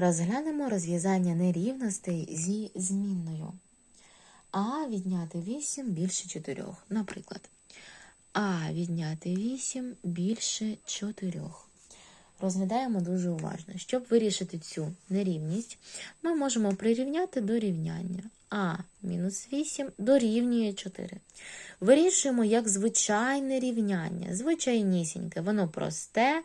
Розглянемо розв'язання нерівностей зі змінною. А відняти 8 більше 4. Наприклад, А відняти 8 більше 4. Розглядаємо дуже уважно. Щоб вирішити цю нерівність, ми можемо прирівняти до рівняння. А мінус 8 дорівнює 4. Вирішуємо як звичайне рівняння. Звичайнісіньке, воно просте.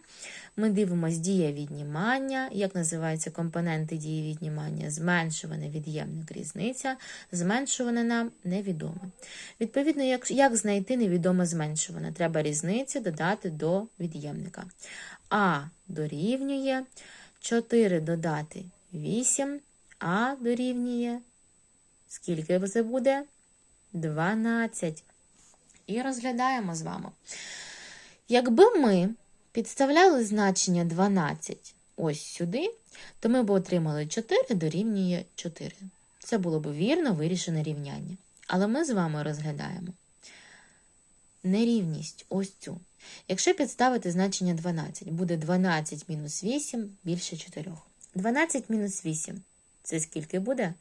Ми дивимося дія віднімання, як називаються компоненти дії віднімання, зменшуване від'ємник різниця, зменшуване нам невідоме. Відповідно, як, як знайти невідоме зменшуване? Треба різницю додати до від'ємника. А дорівнює 4 додати 8, А дорівнює. Скільки це буде? 12. І розглядаємо з вами. Якби ми підставляли значення 12 ось сюди, то ми б отримали 4 дорівнює 4. Це було б вірно вирішене рівняння. Але ми з вами розглядаємо нерівність ось цю. Якщо підставити значення 12, буде 12 мінус 8 більше 4. 12 мінус 8 це скільки буде?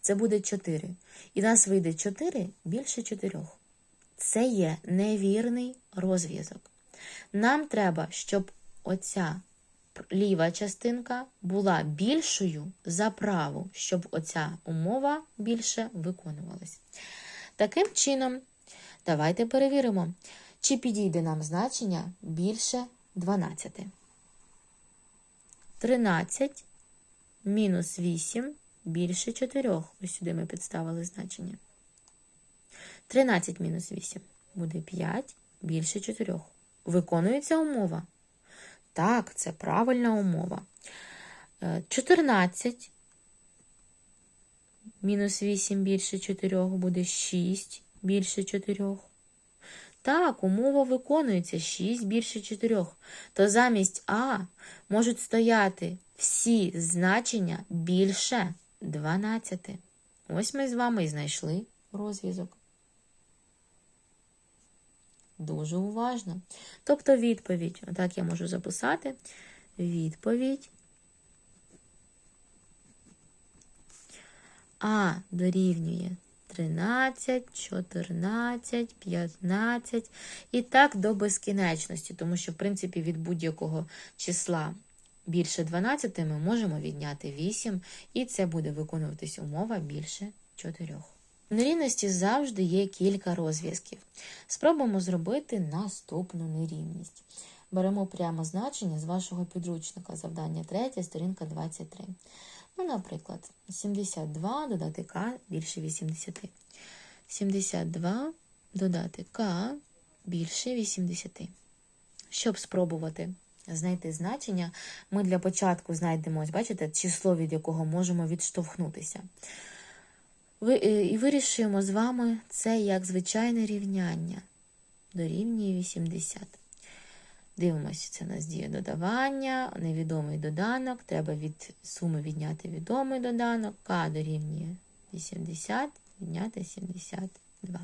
Це буде 4. І нас вийде 4 більше 4. Це є невірний розв'язок. Нам треба, щоб оця ліва частинка була більшою за праву, щоб оця умова більше виконувалась. Таким чином, давайте перевіримо, чи підійде нам значення більше 12. 13 мінус 8 більше 4. Ось сюди ми підставили значення. 13 мінус 8 буде 5 більше 4. Виконується умова? Так, це правильна умова. 14 мінус 8 більше 4 буде 6 більше 4. Так, умова виконується 6 більше 4. То замість А можуть стояти всі значення більше 12. Ось ми з вами і знайшли розв'язок. Дуже уважно. Тобто відповідь, отак я можу записати. Відповідь. А дорівнює 13, 14, 15 і так до безкінечності, тому що, в принципі, від будь-якого числа більше 12 ми можемо відняти 8, і це буде виконуватись умова більше 4. Нерівності завжди є кілька розв'язків. Спробуємо зробити наступну нерівність. Беремо прямо значення з вашого підручника, завдання 3, сторінка 23. Ну, наприклад, 72 додати К більше 80. 72 додати К більше 80. Щоб спробувати знайти значення, ми для початку знайдемо, бачите, число, від якого можемо відштовхнутися. І вирішуємо з вами це як звичайне рівняння. Дорівнює 80. Дивимося, це нас діє додавання, невідомий доданок. Треба від суми відняти відомий доданок. К дорівнює 80, відняти 72.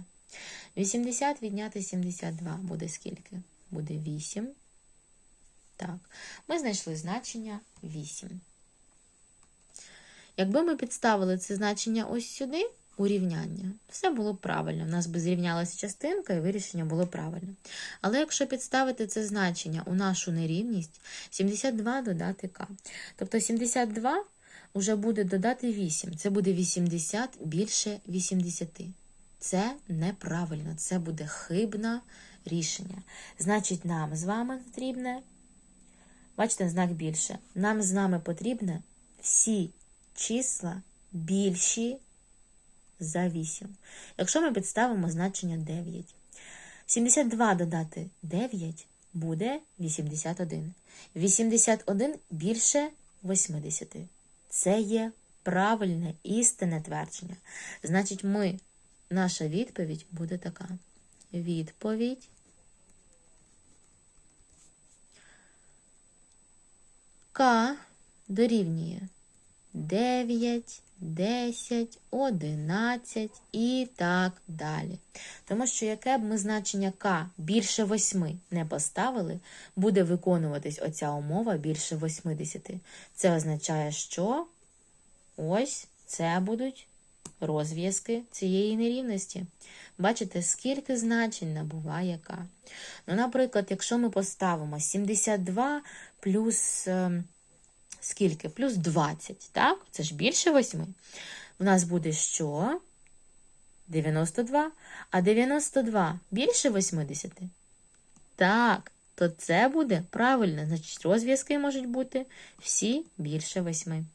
80 відняти 72 буде скільки? Буде 8. Так, ми знайшли значення 8. Якби ми підставили це значення ось сюди, у рівняння, все було б правильно. У нас би зрівнялася частинка і вирішення було правильно. Але якщо підставити це значення у нашу нерівність, 72 додати К. Тобто 72 вже буде додати 8. Це буде 80 більше 80. Це неправильно, це буде хибне рішення. Значить, нам з вами потрібне, бачите, знак більше. Нам з нами потрібне всі числа більші за 8. Якщо ми підставимо значення 9. 72 додати 9 буде 81. 81 більше 80. Це є правильне істинне твердження. Значить, ми, наша відповідь буде така. Відповідь. К дорівнює 9, 10, 11 і так далі. Тому що яке б ми значення k більше 8 не поставили, буде виконуватись оця умова більше 80. Це означає, що ось це будуть розв'язки цієї нерівності. Бачите, скільки значень набуває k. Ну, наприклад, якщо ми поставимо 72 плюс е, скільки? Плюс 20, так? Це ж більше 8. У нас буде що? 92. А 92 більше 80? Так, то це буде правильно. Значить, розв'язки можуть бути всі більше 8.